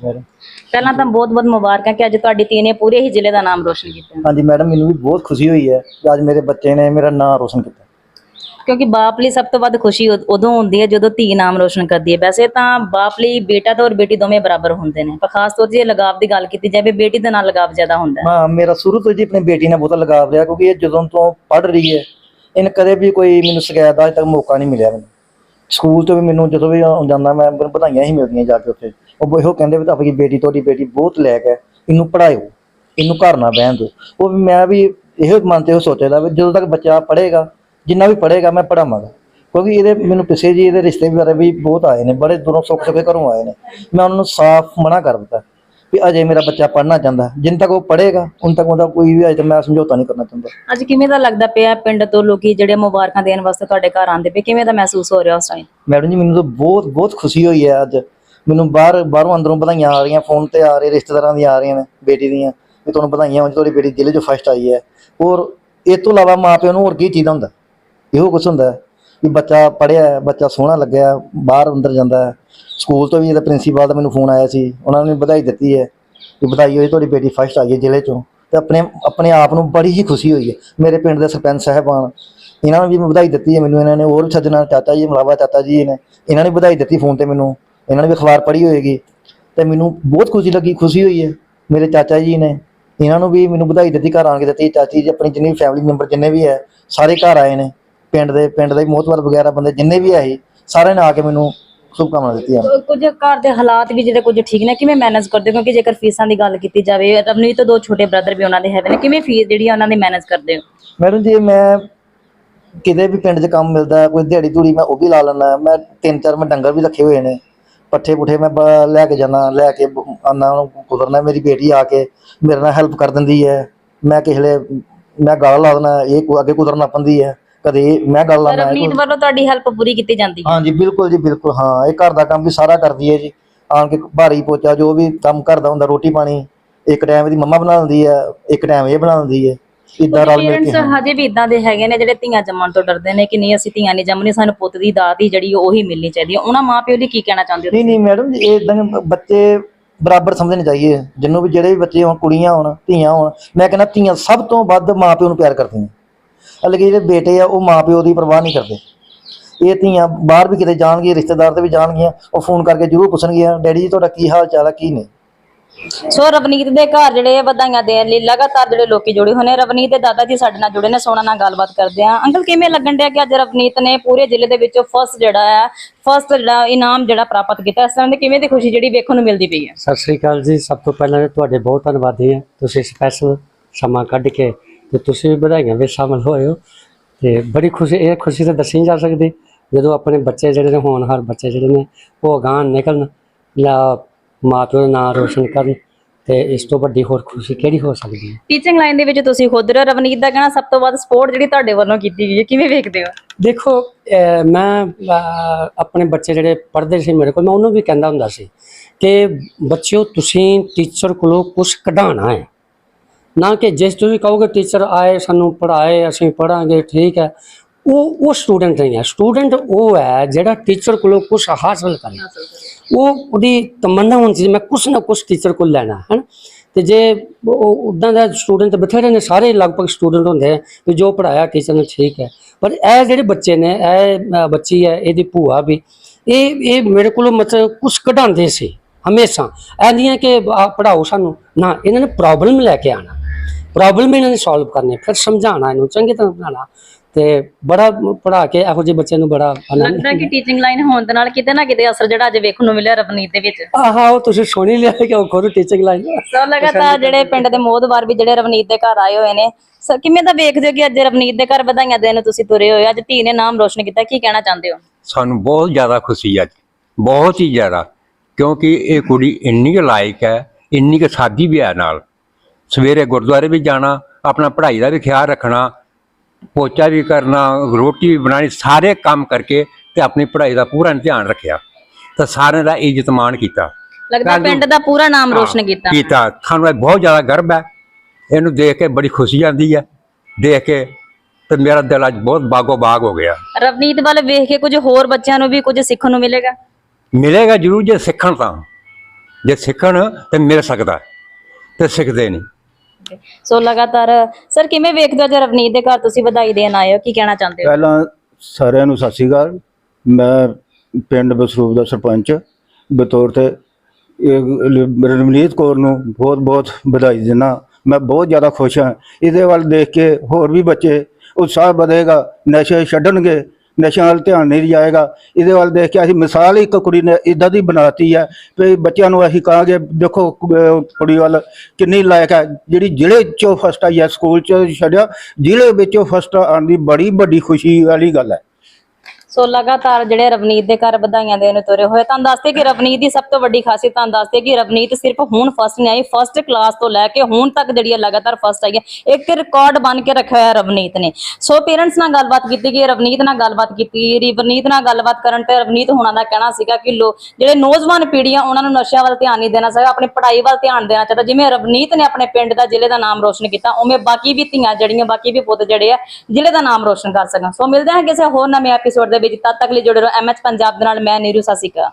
ਪਹਿਲਾਂ ਤਾਂ ਬਹੁਤ ਬਹੁਤ ਮੁਬਾਰਕਾਂ ਕਿ ਅੱਜ ਤੁਹਾਡੀ ਧੀ ਨੇ ਪੂਰੇ ਹੀ ਜ਼ਿਲ੍ਹੇ ਦਾ ਨਾਮ ਰੋਸ਼ਨ ਕੀਤਾ। ਹਾਂਜੀ ਮੈਡਮ ਮੈਨੂੰ ਵੀ ਬਹੁਤ ਖੁਸ਼ੀ ਹੋਈ ਹੈ ਕਿ ਅੱਜ ਮੇਰੇ ਬੱਚੇ ਨੇ ਮੇਰਾ ਨਾਮ ਰੋਸ਼ਨ ਕੀਤਾ। ਕਿਉਂਕਿ ਬਾਪ ਲਈ ਸਭ ਤੋਂ ਵੱਧ ਖੁਸ਼ੀ ਉਦ- ਉਦੋਂ ਹੁੰਦੀ ਹੈ ਜਦੋਂ ਧੀ ਨਾਮ ਰੋਸ਼ਨ ਕਰਦੀ ਹੈ। ਵੈਸੇ ਤਾਂ ਬਾਪ ਲਈ ਬੇਟਾ ਤਾਂ ਔਰ ਬੇਟੀ ਦੋਵੇਂ ਬਰਾਬਰ ਹੁੰਦੇ ਨੇ, ਪਰ ਖਾਸ ਤੌਰ ਤੇ ਜੇ ਲਗਾਵ ਦੀ ਗੱਲ ਕੀਤੀ ਜਾਵੇ, ਬੇਟੀ ਦੇ ਨਾਲ ਲਗਾਵ ਜ਼ਿਆਦਾ ਹੁੰਦਾ ਹੈ। ਹਾਂ, ਮੇਰਾ ਸ਼ੁਰੂ ਤੋਂ ਜੀ ਆਪਣੀ ਬੇਟੀ ਨਾਲ ਬਹੁਤਾ ਲਗਾਵ ਰਿਹਾ, ਕਿਉਂਕਿ ਇਹ ਜਦੋਂ ਤੋਂ ਪੜ੍ਹ ਰਹੀ ਹੈ, ਇਹਨੇ ਕਦੇ ਵੀ ਕੋਈ ਮੈਨੂੰ ਸ਼ਿਕਾਇਤ ਦਾ ਅਜੇ ਤੱਕ ਮੌਕਾ ਨਹੀਂ ਮਿਲਿਆ ਮੈਨੂੰ। ਸਕੂਲ ਤੋਂ ਵੀ ਮੈਨੂੰ ਜਦੋਂ ਵੀ ਆਉਂ- ਜਾਂਦਾ, ਮੈਂ ਮੈਨੂੰ ਵਧਾਈਆਂ ਹੀ ਮਿਲਦੀਆਂ ਜਾ ਕੇ ਉੱਥੇ। ਉਹ ਇਹੋ ਕਹਿੰਦੇ ਵੀ ਆਪਣੀ ਬੇਟੀ, ਤੁਹਾਡੀ ਬੇਟੀ ਬਹੁਤ ਲੈਕ ਹੈ, ਇਹਨੂੰ ਪੜ੍ਹਾਇਓ, ਇਹਨੂੰ ਘਰ ਨਾ ਬਹਿਣ ਦਿਓ। ਉਹ ਵੀ ਮੈਂ ਵੀ ਇਹੋ ਮਨ ਤੇ ਉਹ ਸੋਚਦਾ ਵੀ ਜਦੋਂ ਤੱਕ ਬੱਚਾ ਪੜ੍ਹੇਗਾ ਜਿੰਨਾ ਵੀ ਪੜ੍ਹੇਗਾ ਮੈਂ ਪੜਾਵਾਂਗਾ ਕਿਉਂਕਿ ਇਹਦੇ ਮੈਨੂੰ ਪਿੱਛੇ ਜੀ ਇਹਦੇ ਰਿਸ਼ਤੇ ਬਾਰੇ ਵੀ ਬਹੁਤ ਆਏ ਨੇ ਬੜੇ ਦੂਰੋਂ ਸੁੱਖ ਸੁੱਖ ਘਰੋਂ ਆਏ ਨੇ। ਮੈਂ ਉਹਨਾਂ ਨੂੰ ਸਾਫ਼ ਮਨਾ ਕਰ ਦਿੱਤਾ ਵੀ ਅਜੇ ਮੇਰਾ ਬੱਚਾ ਪੜ੍ਹਨਾ ਚਾਹੁੰਦਾ ਜਿੰਨ ਤੱਕ ਉਹ ਪੜ੍ਹੇਗਾ ਉਨ ਤੱਕ ਉਹਦਾ ਕੋਈ ਵੀ ਅਜੇ ਮੈਂ ਸਮਝੌਤਾ ਨਹੀਂ ਕਰਨਾ ਚਾਹੁੰਦਾ। ਅੱਜ ਕਿਵੇਂ ਦਾ ਲੱਗਦਾ ਪਿਆ ਪਿੰਡ ਤੋਂ ਲੋਕੀ ਜਿਹੜੇ ਮੁਬਾਰਕਾਂ ਦੇਣ ਵਾਸਤੇ ਤੁਹਾਡੇ ਘਰ ਆਉਂਦੇ ਪਏ? ਕਿਵੇਂ ਦਾ ਮਹਿਸੂਸ ਹੋ ਰਿਹਾ ਉਸ ਟਾਈਮ ਮੈਡਮ ਜੀ ਮੈਨੂੰ ਤਾਂ ਬਹੁਤ ਬਹੁਤ ਖੁਸ਼ੀ ਹੋਈ ਹੈ ਅੱਜ। ਮੈਨੂੰ ਬਾਹਰ ਬਾਹਰੋਂ ਅੰਦਰੋਂ ਵਧਾਈਆਂ ਆ ਰਹੀਆਂ ਫੋਨ ਤੇ ਆ ਰਹੇ ਰਿਸ਼ਤੇਦਾਰਾਂ ਦੀਆਂ ਆ ਰਹੀਆਂ ਨੇ ਬੇਟੀ ਦੀਆਂ ਵੀ ਤੁਹਾਨੂੰ ਵਧਾਈਆਂ ਹੋਣ ਤੁਹਾਡੀ ਬੇਟੀ ਜ਼ਿਲ੍ਹੇ 'ਚੋਂ ਫਸਟ ਆਈ ਹੈ। ਔਰ ਇਹ ਤੋਂ ਇਲਾਵਾ ਮਾਪਿਆਂ ਨੂੰ ਹੋਰ ਕੀ ਚਾਹੀਦਾ ਹੁੰਦਾ? ਇਹੋ ਕੁਝ ਹੁੰਦਾ ਹੈ ਵੀ ਬੱਚਾ ਪੜ੍ਹਿਆ ਬੱਚਾ ਸੋਹਣਾ ਲੱਗਿਆ ਬਾਹਰ ਅੰਦਰ ਜਾਂਦਾ ਹੈ। ਸਕੂਲ ਤੋਂ ਵੀ ਇਹਦਾ ਪ੍ਰਿੰਸੀਪਲ ਦਾ ਮੈਨੂੰ ਫੋਨ ਆਇਆ ਸੀ, ਉਹਨਾਂ ਨੇ ਵਧਾਈ ਦਿੱਤੀ ਹੈ ਕਿ ਵਧਾਈ ਹੋਈ, ਤੁਹਾਡੀ ਬੇਟੀ ਫਸਟ ਆਈ ਹੈ ਜ਼ਿਲ੍ਹੇ ਚੋਂ ਤੇ ਆਪਣੇ ਆਪਣੇ ਆਪ ਨੂੰ ਬੜੀ ਹੀ ਖੁਸ਼ੀ ਹੋਈ ਹੈ। ਮੇਰੇ ਪਿੰਡ ਦੇ ਸਰਪੰਚ ਸਾਹਿਬਾਨ, ਇਹਨਾਂ ਨੂੰ ਵੀ ਮੈਂ ਵਧਾਈ ਦਿੱਤੀ ਹੈ ਮੈਨੂੰ, ਇਹਨਾਂ ਨੇ ਹੋਰ ਸੱਜਣਾ ਚਾਚਾ ਜੀ, ਮਲਾਵਾ ਚਾਚਾ ਜੀ ਨੇ, ਇਹਨਾਂ ਨੇ ਵਧਾਈ ਦਿੱਤੀ ਫੋਨ ਤੇ ਮੈਨੂੰ, ਇਹਨਾਂ ਨੇ ਵੀ ਅਖਬਾਰ ਪੜ੍ਹੀ ਹੋਏਗੀ ਤੇ ਮੈਨੂੰ ਬਹੁਤ ਖੁਸ਼ੀ ਲੱਗੀ, ਖੁਸ਼ੀ ਹੋਈ ਹੈ ਮੇਰੇ ਚਾਚਾ ਜੀ ਨੇ। ਇਹਨਾਂ ਨੂੰ ਵੀ ਮੈਨੂੰ ਵਧਾਈ ਦਿੱਤੀ, ਘਰ ਆਣ ਕੇ ਦਿੱਤੀ, ਚਾਚੀ ਜੀ ਆਪਣੀ ਜਿੰਨੀ ਫੈਮਿਲੀ ਮੈਂਬਰ ਜਿੰਨੇ ਵੀ ਹੈ, ਸਾਰੇ ਘਰ ਆਏ ਨੇ। ਪਿੰਡ ਦੇ ਪਿੰਡ ਦੇ ਮੋਹਤਵਰ ਵਗੈਰਾ ਬੰਦੇ ਜਿੰਨੇ ਵੀ ਆਏ ਸਾਰਿਆਂ ਨੇ ਆ ਕੇ ਮੈਨੂੰ ਸ਼ੁਭਕਾਮਨਾਵਾਂ ਦਿੱਤੀਆਂ। ਕੁਝ ਘਰ ਦੇ ਹਾਲਾਤ ਵੀ ਜਿਹੜੇ ਕੁਝ ਠੀਕ ਨੇ ਕਿਵੇਂ ਮੈਨੇਜ ਕਰਦੇ? ਹੋ ਕਿਉਂਕਿ ਜੇਕਰ ਫੀਸਾਂ ਦੀ ਗੱਲ ਕੀਤੀ ਜਾਵੇ ਰਵਨੀਤ ਤੋਂ ਦੋ ਛੋਟੇ ਬ੍ਰਦਰ ਵੀ ਉਹਨਾਂ ਦੇ ਹੈਗੇ ਨੇ ਕਿਵੇਂ ਫੀਸ ਜਿਹੜੀ ਉਹਨਾਂ ਦੀ ਮੈਨੇਜ ਕਰਦੇ ਹੋ? ਮੈਡਮ ਜੀ ਮੈਂ ਕਿਤੇ ਵੀ ਪਿੰਡ 'ਚ ਕੰਮ ਮਿਲਦਾ ਕੋਈ ਦਿਹਾੜੀ ਧੂੜੀ ਮੈਂ ਉਹ ਵੀ ਲਾ ਲੈਂਦਾ ਮੈਂ ਤਿੰਨ ਚਾਰ ਮੈਂ ਡੰਗਰ ਵੀ ਰੱਖੇ ਹੋਏ ਨੇ ਪੱਠੇ ਪੁੱਠੇ ਮੈਂ ਲੈ ਕੇ ਜਾਣਾ ਲੈ ਕੇ ਆਨਾ ਕੁਦਰਨਾ ਮੇਰੀ ਬੇਟੀ ਆ ਕੇ ਮੇਰੇ ਨਾਲ ਹੈਲਪ ਕਰ ਦਿੰਦੀ ਹੈ ਮੈਂ ਕਿਸੇ ਵੇਲੇ ਮੈਂ ਗਾਲ ਲਾ ਦੇਣਾ ਇਹ ਅੱਗੇ ਕੁਦਰਨਾ ਪੰਦੀ ਹੈ। ਕਦੇ ਮੈਂ ਗੱਲ ਲਾਣਾ ਰਵਨੀਤ ਵੱਲੋਂ ਤੁਹਾਡੀ ਹੈਲਪ ਪੂਰੀ ਕੀਤੀ ਜਾਂਦੀ ਹੈ। ਹਾਂਜੀ ਬਿਲਕੁਲ ਜੀ ਬਿਲਕੁਲ ਹਾਂ। ਇਹ ਘਰ ਦਾ ਕੰਮ ਵੀ ਸਾਰਾ ਕਰਦੀ ਹੈ ਜੀ। ਆਣ ਕੇ ਭਾਰੀ ਪੋਚਾ ਜੋ ਵੀ ਕੰਮ ਕਰਦਾ ਹੁੰਦਾ ਰੋਟੀ ਪਾਣੀ ਇੱਕ ਟਾਈਮ ਦੀ ਮੰਮਾ ਬਣਾ ਦਿੰਦੀ ਹੈ ਇੱਕ ਟਾਈਮ ਇਹ ਬਣਾ ਦਿੰਦੀ ਹੈ। ਇਦਾਂ ਰਲ ਮਿਲ ਕੇ ਹਜੇ ਵੀ ਇਦਾਂ ਦੇ ਹੈਗੇ ਨੇ ਜਿਹੜੇ ਧੀਆਂ ਜੰਮਣ ਤੋਂ ਡਰਦੇ ਨੇ ਕਿ ਨਹੀਂ ਅਸੀਂ ਧੀਆਂ ਨਹੀਂ ਜੰਮਣੀ ਸਾਨੂੰ ਪੁੱਤ ਦੀ ਦਾਤ ਹੀ ਜਿਹੜੀ ਉਹੀ ਮਿਲਣੀ ਚਾਹੀਦੀ ਹੈ। ਉਹਨਾਂ ਮਾਪਿਓ ਲਈ ਕੀ ਕਹਿਣਾ ਚਾਹੁੰਦੇ ਹੋ ਨਹੀਂ ਨਹੀਂ ਮੈਡਮ ਜੀ ਇਦਾਂ ਬੱਚੇ ਬਰਾਬਰ ਸਮਝਣੇ ਚਾਹੀਏ। ਜਿੰਨੂੰ ਵੀ ਜਿਹੜੇ ਵੀ ਬੱਚੇ ਹੋਣ ਕੁੜੀਆਂ ਹੋਣ ਧੀਆਂ ਹੋਣ ਮੈਂ ਕਹਿੰਦਾ ਧੀਆਂ ਸਭ ਤੋਂ ਵੱਧ ਮਾਪਿਓ ਨੂੰ ਪਿਆਰ ਕਰਦੀਆਂ ਹਲੇ ਜਿਹੜੇ ਬੇਟੇ ਆ ਉਹ ਮਾਪਿਓ ਦੀ ਪਰਵਾਹ ਨਹੀਂ ਕਰਦੇ। ਇਹ ਧੀਆਂ ਬਾਹਰ ਵੀ ਕਿਤੇ ਜਾਣਗੀਆਂ ਰਿਸ਼ਤੇਦਾਰ ਤੇ ਵੀ ਜਾਣਗੀਆਂ ਉਹ ਫੋਨ ਕਰਕੇ ਜ਼ਰੂਰ ਪੁੱਛਣਗੀਆਂ ਡੈਡੀ ਜੀ ਤੁਹਾਡਾ ਕੀ ਹਾਲ ਚਾਲ ਆ ਕੀ ਨਹੀਂ? ਸੋ ਰਵਨੀਤ ਦੇ ਘਰ ਜਿਹੜੇ ਆ ਵਧਾਈਆਂ ਦੇਣ ਲਈ ਲਗਾਤਾਰ ਜਿਹੜੇ ਲੋਕੀ ਜੁੜੇ ਹੋਏ ਨੇ ਰਵਨੀਤ ਦੇ ਦਾਦਾ ਜੀ ਸਾਡੇ ਨਾਲ ਜੁੜੇ ਨੇ ਸੋਨਾ ਨਾਲ ਗੱਲਬਾਤ ਕਰਦੇ ਆ। ਅੰਕਲ ਕਿਵੇਂ ਲੱਗਣ ਡਿਆ ਕਿ ਅੱਜ ਰਵਨੀਤ ਨੇ ਪੂਰੇ ਜ਼ਿਲ੍ਹੇ ਦੇ ਵਿੱਚੋਂ ਫਸਟ ਜਿਹੜਾ ਹੈ ਫਸਟ ਜਿਹੜਾ ਇਨਾਮ ਜਿਹੜਾ ਪ੍ਰਾਪਤ ਕੀਤਾ ਇਸ ਤਰ੍ਹਾਂ ਦੀ ਕਿਵੇਂ ਦੀ ਖੁਸ਼ੀ ਜਿਹੜੀ ਵੇਖਣ ਨੂੰ ਮਿਲਦੀ ਪਈ ਹੈ? ਸਤਿ ਸ੍ਰੀ ਅਕਾਲ ਜੀ ਸਭ ਤੋਂ ਪਹਿਲਾਂ ਤਾਂ ਤੁਹਾਡੇ ਬਹੁਤ ਧੰਨਵਾਦੀ ਹਾਂ। ਤੁਸੀਂ ਸਪੈਸ਼ਲ ਸਮਾਂ ਕੱਢ ਕੇ ਤੇ ਤੁਸੀਂ ਵੀ ਵਧਾਈਆਂ ਵਿੱਚ ਸ਼ਾਮਲ ਹੋਏ ਹੋ ਤੇ ਬੜੀ ਖੁਸ਼ੀ ਇਹ ਖੁਸ਼ੀ ਤਾਂ ਦੱਸੀ ਨਹੀਂ ਜਾ ਸਕਦੀ ਜਦੋਂ ਆਪਣੇ ਬੱਚੇ ਜਿਹੜੇ ਨੇ ਹੋਣਹਾਰ ਬੱਚੇ ਜਿਹੜੇ ਨੇ ਉਹ ਅਗਾਂਹ ਨਿਕਲਣ ਜਾਂ ਮਾਂ ਪਿਓ ਦਾ ਨਾਂ ਰੋਸ਼ਨ ਕਰਨ ਤੇ ਇਸ ਤੋਂ ਵੱਡੀ ਹੋਰ ਖੁਸ਼ੀ ਕਿਹੜੀ ਹੋ ਸਕਦੀ ਹੈ ਟੀਚਿੰਗ ਲਾਈਨ ਦੇ ਵਿੱਚ ਤੁਸੀਂ ਖੁਦ। ਰਵਨੀਤ ਦਾ ਕਹਿਣਾ ਸਭ ਤੋਂ ਵੱਧ ਸਪੋਰਟ ਜਿਹੜੀ ਤੁਹਾਡੇ ਵੱਲੋਂ ਕੀਤੀ ਗਈ ਹੈ ਕਿਵੇਂ ਵੇਖਦੇ ਹੋ ਦੇਖੋ ਮੈਂ ਆਪਣੇ ਬੱਚੇ ਜਿਹੜੇ ਪੜ੍ਹਦੇ ਸੀ ਮੇਰੇ ਕੋਲ ਮੈਂ ਉਹਨੂੰ ਵੀ ਕਹਿੰਦਾ ਹੁੰਦਾ ਸੀ ਕਿ ਬੱਚਿਓ ਤੁਸੀਂ ਟੀਚਰ ਕੋਲੋਂ ਕੁਝ ਕਢਾਉਣਾ ਹੈ ਨਾ ਕਿ ਜਿਸ ਤੁਸੀਂ ਕਹੋਗੇ ਟੀਚਰ ਆਏ, ਸਾਨੂੰ ਪੜ੍ਹਾਏ, ਅਸੀਂ ਪੜਾਂਗੇ ਠੀਕ ਹੈ। ਉਹ ਉਹ ਸਟੂਡੈਂਟ ਨਹੀਂ ਹੈ। ਸਟੂਡੈਂਟ ਉਹ ਹੈ ਜਿਹੜਾ ਟੀਚਰ ਕੋਲੋਂ ਕੁਝ ਹਾਸਲ ਕਰੇ। ਉਹ ਉਹਦੀ ਤਮੰਨਾ ਹੋਣੀ ਸੀ, ਮੈਂ ਕੁਛ ਨਾ ਕੁਛ ਟੀਚਰ ਕੋਲ ਲੈਣਾ ਹੈ ਤੇ ਜੇ ਉਹ ਉਦਾਂ ਦਾ ਸਟੂਡੈਂਟ ਬਥੇਰੇ ਨੇ, ਸਾਰੇ ਲਗਭਗ ਸਟੂਡੈਂਟ ਹੁੰਦੇ ਆ ਵੀ ਜੋ ਪੜਾਇਆ ਟੀਚਰ ਨੇ, ਠੀਕ ਹੈ। ਪਰ ਇਹ ਜਿਹੜੇ ਬੱਚੇ ਨੇ, ਇਹ ਬੱਚੀ ਹੈ, ਇਹਦੀ ਭੂਆ ਵੀ, ਇਹ ਇਹ ਮੇਰੇ ਕੋਲੋਂ ਮਤਲਬ ਕੁਛ ਕਢਾਉਂਦੇ ਸੀ, ਹਮੇਸ਼ਾ। ਇਹ ਨਹੀਂ ਹੈ ਕਿ ਆ ਪੜਾਓ ਸਾਨੂੰ। ਨਾ, ਇਹਨਾਂ ਨੇ ਪ੍ਰੋਬਲਮ ਲੈ ਕੇ ਆਣਾ ਪ੍ਰੋਬਲਮ ਇਹਨਾਂ ਨੇ ਸੋਲਵ ਕਰਨੇ ਫਿਰ ਸਮਝਾਉਣਾ ਇਹਨੂੰ ਚੰਗੀ ਤਰ੍ਹਾਂ ਸਮਝਾਉਣਾ। ਤੇ ਬੜਾ ਪੜਾ ਕੇ ਇਹੋ ਜਿਹੇ ਬੱਚੇ ਨੂੰ ਬੜਾ ਲੱਗਦਾ ਕਿ ਟੀਚਿੰਗ ਲਾਈਨ ਹੋਣ ਦੇ ਨਾਲ ਕਿਤੇ ਨਾ ਕਿਤੇ ਅਸਰ ਜਿਹੜਾ ਅੱਜ ਵੇਖਣ ਨੂੰ ਮਿਲਿਆ ਰਵਨੀਤ ਦੇ ਵਿੱਚ। ਆਹਾ ਉਹ ਤੁਸੀਂ ਸੁਣ ਹੀ ਲਿਆ ਕਿ ਉਹ ਖੁਦ ਟੀਚਿੰਗ ਲਾਈਨ ਸੋ ਲਗਾਤਾਰ ਜਿਹੜੇ ਪਿੰਡ ਦੇ ਮੋਦਵਾਰ ਵੀ ਜਿਹੜੇ ਰਵਨੀਤ ਦੇ ਘਰ ਆਏ ਹੋਏ ਨੇ ਸੋ ਕਿਵੇਂ ਦਾ ਵੇਖਦੇ ਹੋ ਕਿ ਅੱਜ ਰਵਨੀਤ ਦੇ ਘਰ ਵਧਾਈਆਂ ਦੇਣ ਨੂੰ ਤੁਸੀਂ ਤੁਰੇ ਹੋਏ? ਅੱਜ ਧੀ ਨੇ ਨਾਮ ਰੋਸ਼ਨ ਕੀਤਾ ਕੀ ਕਹਿਣਾ ਚਾਹੁੰਦੇ ਹੋ? ਸਾਨੂੰ ਬਹੁਤ ਜ਼ਿਆਦਾ ਖੁਸ਼ੀ ਅੱਜ। ਬਹੁਤ ਹੀ ਜ਼ਿਆਦਾ। ਕਿਉਂਕਿ ਇਹ ਕੁੜੀ ਇੰਨੀ ਕੁ ਲਾਇਕ ਹੈ ਇੰਨੀ ਕੁ ਸਾਦੀ ਵੀ ਹੈ ਨਾਲ। ਸਵੇਰੇ ਗੁਰਦੁਆਰੇ ਵੀ ਜਾਣਾ ਆਪਣਾ ਪੜ੍ਹਾਈ ਦਾ ਵੀ ਖਿਆਲ ਰੱਖਣਾ ਪੋਚਾ ਵੀ ਕਰਨਾ ਰੋਟੀ ਵੀ ਬਣਾਣੀ ਸਾਰੇ ਕੰਮ ਕਰਕੇ ਤੇ ਆਪਣੀ ਪੜ੍ਹਾਈ ਦਾ ਪੂਰਾ ਧਿਆਨ ਰੱਖਿਆ। ਤਾਂ ਸਾਰਿਆਂ ਦਾ ਇੱਜ਼ਤ ਮਾਣ ਕੀਤਾ। ਲੱਗਦਾ ਪਿੰਡ ਦਾ ਪੂਰਾ ਨਾਮ ਰੋਸ਼ਨ ਕੀਤਾ। ਕੀਤਾ। ਸਾਨੂੰ ਇਹ ਬਹੁਤ ਜ਼ਿਆਦਾ ਗਰਵ ਹੈ। ਇਹਨੂੰ ਦੇਖ ਕੇ ਬੜੀ ਖੁਸ਼ੀ ਆਉਂਦੀ ਹੈ। ਦੇਖ ਕੇ ਤੇ ਮੇਰਾ ਦਿਲ ਅੱਜ ਬਹੁਤ ਬਾਗੋ ਬਾਗ ਹੋ ਗਿਆ। ਰਵਨੀਤ ਵੱਲ ਵੇਖ ਕੇ ਕੁਝ ਹੋਰ ਬੱਚਿਆਂ ਨੂੰ ਵੀ ਕੁਝ ਸਿੱਖਣ ਨੂੰ ਮਿਲੇਗਾ? ਮਿਲੇਗਾ ਜ਼ਰੂਰ ਜੇ ਸਿੱਖਣ ਤਾਂ। ਜੇ ਸਿੱਖਣ ਤੇ ਮਿਲ ਸਕਦਾ। ਤੇ ਸਿੱਖਦੇ ਨਹੀਂ। ਸੋ ਲਗਾਤਾਰ, ਸਰ, ਕਿਵੇਂ ਵੇਖਦੇ ਹੋ ਜੇ ਰਵਨੀਤ ਦੇ ਘਰ ਤੁਸੀਂ ਵਧਾਈ ਦੇਣ ਆਏ ਹੋ? ਕੀ ਕਹਿਣਾ ਚਾਹੁੰਦੇ ਹੋ? ਪਹਿਲਾਂ ਸਾਰਿਆਂ ਨੂੰ ਸਤਿ ਸ਼੍ਰੀ ਅਕਾਲ। ਮੈਂ ਪਿੰਡ ਬਸਰੂਪ ਦਾ ਸਰਪੰਚ। ਬਤੌਰ ਤੇ ਇਹ ਰਮਨੀਤ ਕੌਰ ਨੂੰ ਬਹੁਤ ਬਹੁਤ ਵਧਾਈ ਦਿੰਦਾ। ਮੈਂ ਬਹੁਤ ਜ਼ਿਆਦਾ ਖੁਸ਼ ਹਾਂ। ਇਹਦੇ ਵੱਲ ਦੇਖ ਕੇ ਹੋਰ ਵੀ ਬੱਚੇ ਉਤਸ਼ਾਹ ਵਧੇਗਾ। ਨਸ਼ੇ ਛੱਡਣਗੇ। ਨਸ਼ਿਆਂ ਵੱਲ ਧਿਆਨ ਨਹੀਂ ਜਾਏਗਾ। ਇਹਦੇ ਵੱਲ ਦੇਖ ਕੇ ਅਸੀਂ ਮਿਸਾਲ ਇੱਕ ਕੁੜੀ ਨੇ ਇਦਾਂ ਦੀ ਬਣਾਤੀ ਹੈ ਵੀ ਬੱਚਿਆਂ ਨੂੰ ਅਸੀਂ ਕਹਾਂਗੇ, ਦੇਖੋ ਕੁੜੀ ਵੱਲ ਕਿੰਨੀ ਲਾਇਕ ਹੈ। ਜਿਹੜੀ ਜ਼ਿਲ੍ਹੇ ਚੋਂ ਫਸਟ ਆਈ ਹੈ, ਸਕੂਲ ਚ ਛੱਡਿਆ, ਜ਼ਿਲ੍ਹੇ ਵਿੱਚੋਂ ਫਸਟ ਆਉਣ ਦੀ ਬੜੀ ਵੱਡੀ ਖੁਸ਼ੀ ਵਾਲੀ ਗੱਲ ਹੈ। ਸੋ ਲਗਾਤਾਰ ਜਿਹੜੇ ਰਵਨੀਤ ਦੇ ਘਰ ਵਧਾਈਆਂ ਦੇਣ ਨੂੰ ਤੁਰੇ ਹੋਏ, ਤੁਹਾਨੂੰ ਦੱਸਦੇ ਕਿ ਰਵਨੀਤ ਦੀ ਸਭ ਤੋਂ ਵੱਡੀ ਖਾਸੀਅਤ, ਤੁਹਾਨੂੰ ਦੱਸਦੇ ਕਿ ਰਵਨੀਤ ਸਿਰਫ ਹੁਣ ਫਸਟ ਨਹੀਂ ਆਈ ਫਸਟ ਕਲਾਸ ਤੋਂ ਲੈ ਕੇ ਹੁਣ ਤੱਕ ਜਿਹੜੀ ਹੈ ਲਗਾਤਾਰ ਫਸਟ ਆਈ ਹੈ। ਇੱਕ ਰਿਕਾਰਡ ਬਣ ਕੇ ਰੱਖਿਆ ਹੋਇਆ ਰਵਨੀਤ ਨੇ। ਸੋ ਪੇਰੈਂਟਸ ਨਾਲ ਗੱਲਬਾਤ ਕੀਤੀ ਗਈ, ਰਵਨੀਤ ਨਾਲ ਗੱਲਬਾਤ ਕੀਤੀ ਰਵਨੀਤ ਨਾਲ ਗੱਲਬਾਤ ਕਰਨ ਤੇ ਰਵਨੀਤ ਹੋਣਾ ਦਾ ਕਹਿਣਾ ਸੀਗਾ ਕਿ ਲੋ, ਜਿਹੜੇ ਨੌਜਵਾਨ ਪੀੜ੍ਹੀਆਂ, ਉਹਨਾਂ ਨੂੰ ਨਸ਼ਿਆਂ ਵੱਲ ਧਿਆਨ ਨਹੀਂ ਦੇਣਾ ਚਾਹੀਦਾ, ਆਪਣੀ ਪੜ੍ਹਾਈ ਵੱਲ ਧਿਆਨ ਦੇਣਾ ਚਾਹੀਦਾ। ਜਿਵੇਂ ਰਵਨੀਤ ਨੇ ਆਪਣੇ ਪਿੰਡ ਦਾ ਜ਼ਿਲ੍ਹੇ ਦਾ ਨਾਮ ਰੋਸ਼ਨ ਕੀਤਾ, ਉਵੇਂ ਬਾਕੀ ਵੀ ਧੀਆਂ ਜਿਹੜੀਆਂ, ਬਾਕੀ ਵੀ ਪੁੱਤ ਜਿਹੜੇ ਆ ਜ਼ਿਲ੍ਹੇ ਦਾ ਨਾਮ ਰੋਸ਼ਨ ਕਰ ਸਕਣ। ਸੋ ਮਿਲਦੇ ਹਾਂ ਕਿਸੇ ਹੋਰ ਨਵੇਂ ਐਪੀਸੋਡ ਦੇ ਵਿੱਚ ਤਦ ਤੱਕ ਲਈ ਜੁੜੇ ਰਹੋ। ਐਮਐਚ ਪੰਜਾਬ ਦੇ ਨਾਲ, ਮੈਂ ਨੀਰੂ ਸਤਿ ਸ਼੍ਰੀ ਅਕਾਲ